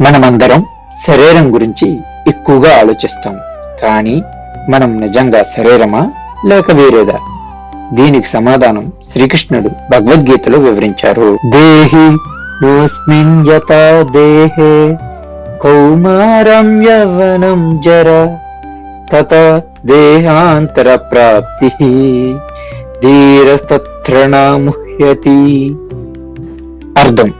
మనమందరం శరీరం గురించి ఎక్కువగా ఆలోచిస్తాం. కానీ మనం నిజంగా శరీరమా? లేక వేరేదా? దీనికి సమాధానం శ్రీకృష్ణుడు భగవద్గీతలో వివరించారు. దేహి నోస్మిన్ యథా దేహే కౌమారం యవనం జర తత దేహాంతర ప్రాప్తి ధీరస్తత్రణముహ్యతి అర్థం.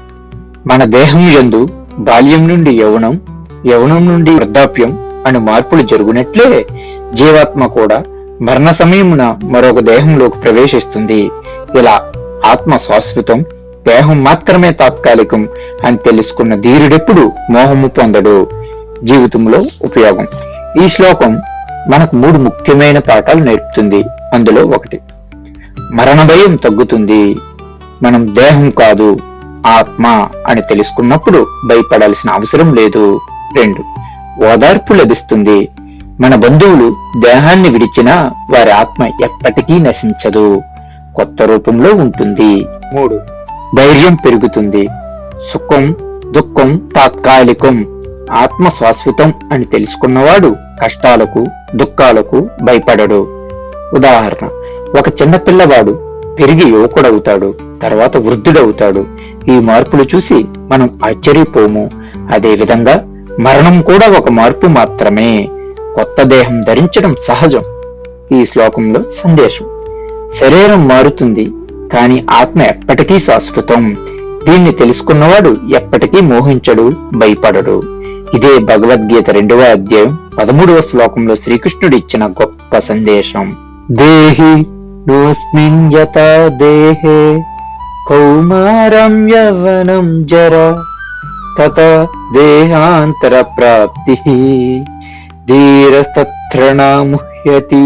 మన దేహం యందు బాల్యం నుండి యవనం యవనం నుండి వృద్ధాప్యం అను మార్పులు జరుగునట్లే జీవాత్మ కూడా మరణ సమయమున మరొక దేహంలోకి ప్రవేశిస్తుంది. ఇలా ఆత్మ శాశ్వతం దేహం మాత్రమే తాత్కాలికం అని తెలుసుకున్న ధీరుడెప్పుడు మోహము పొందడు. జీవితంలో ఉపయోగం. ఈ శ్లోకం మనకు మూడు ముఖ్యమైన పాఠాలు నేర్పుతుంది. అందులో ఒకటి మరణ భయం తగ్గుతుంది. మనం దేహం కాదు ఆత్మ అని తెలుసుకున్నప్పుడు భయపడాల్సిన అవసరం లేదు. రెండు ఓదార్పు లభిస్తుంది. మన బంధువులు దేహాన్ని విడిచినా వారి ఆత్మ ఎప్పటికీ నశించదు. కొత్త రూపంలో ఉంటుంది. మూడు ధైర్యం పెరుగుతుంది. సుఖం దుఃఖం తాత్కాలికం ఆత్మ శాశ్వతం అని తెలుసుకున్నవాడు కష్టాలకు దుఃఖాలకు భయపడడు. ఉదాహరణ ఒక చిన్న పిల్లవాడు పెరిగి యువకుడవుతాడు తర్వాత వృద్ధుడవుతాడు. ఈ మార్పులు చూసి మనం ఆశ్చర్యపోము. అదే విధంగా మరణం కూడా ఒక మార్పు మాత్రమే. కొత్త దేహం ధరించడం సహజం. ఈ శ్లోకంలో సందేశం. శరీరం మారుతుంది కానీ ఆత్మ ఎప్పటికీ శాశ్వతం. దీన్ని తెలుసుకున్నవాడు ఎప్పటికీ మోహించడు భయపడడు. ఇదే భగవద్గీత రెండవ అధ్యాయం పదమూడవ శ్లోకంలో శ్రీకృష్ణుడు ఇచ్చిన గొప్ప సందేశం. దేహి నోస్మిన్ యథా దేహే. కౌమారం యవనం జర తత దేహాంతర ప్రాప్తి ధీరస్తత్రణముహ్యతి